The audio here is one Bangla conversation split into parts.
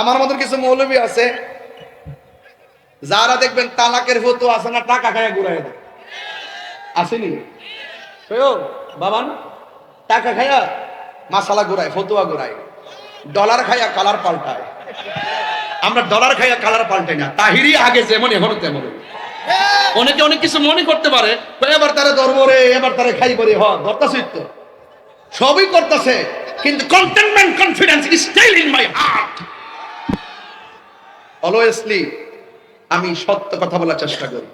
আমার মতন কিছু মৌলবী আছে। যারা দেখবেন তালাকের ফটো আছে না, টাকা খায়া ঘুরাই আসেনি? বাবান, টাকা খায়া মাসালা ঘুরায়, ফতুয়া ঘুরায়। ডলার খায়া কালার পাল্টায়। আমরা ডলার খাইয়া কালার পাল্টাই না, তাহিরি আগে যেমন, এখন তেমন। অনেকে অনেক কিছু মনে করতে পারে এবার তারা ধরবো রে, এবার তারা খাইব রে, হ ধরতাছিস তো। সবই করতেছে, কিন্তু কন্টেনমেন্ট কনফিডেন্স অলওয়েসলি আমি সত্য কথা বলার চেষ্টা করি।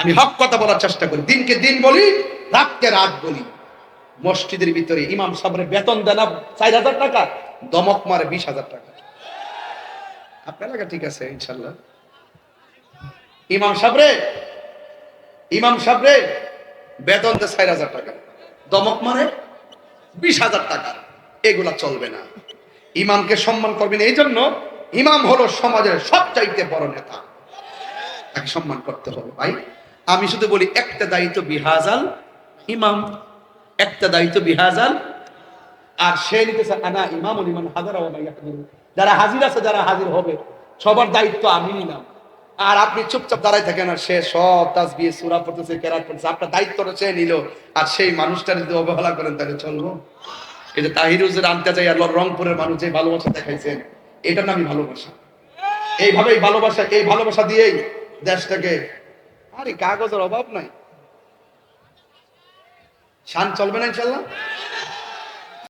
আমি হক কথা বলার চেষ্টা করি। দিনকে দিন বলি, রাতকে রাত বলি। মসজিদের ভিতরে ইমাম সাহেবের বেতন দেনা চার হাজার টাকা, দমক মারে বিশ হাজার টাকা। আপনার এলাকা ঠিক আছে, ইনশাল্লাহ। ইমাম সাহেবরে ইমাম সাহেবরে বেতন দেয় চার হাজার টাকা, দমক মারে বিশ হাজার টাকা। এগুলা চলবে না। ইমামকে সম্মান করবেন এই জন্য ইমাম হলো সমাজের সবচাইতে বড় নেতা। তাকে সম্মান করতে হবে ভাই। আমি শুধু বলি, একটা দায়িত্ব বিহাজাল ইমাম, একটা দায়িত্ব বিহাজাল। আর সে নিতেছে আনা ইমামুল ইমান হাজারা যারা হাজির আছে, যারা হাজির হবে, সবার দায়িত্ব আমি নিলাম। আর আপনি চুপচাপ দাঁড়াই থাকেন আর সে সব তাসবিহ সূরা পড়তেছে, কেরাত পড়তেছে, আপনার দায়িত্বটা সে নিল। আর সেই মানুষটা যদি অবহেলা করেন, তাহলে চলবো। এই যে তাহির আনতে চাই আর রংপুরের মানুষ যে ভালোবাসা দেখাইছেন এটার নামই ভালোবাসা। এইভাবেই ভালোবাসা, এই ভালোবাসা দিয়েই দেশটাকে আরে কাগজের অভাব নাই। শান চলবে না ইনশাল্লাহ?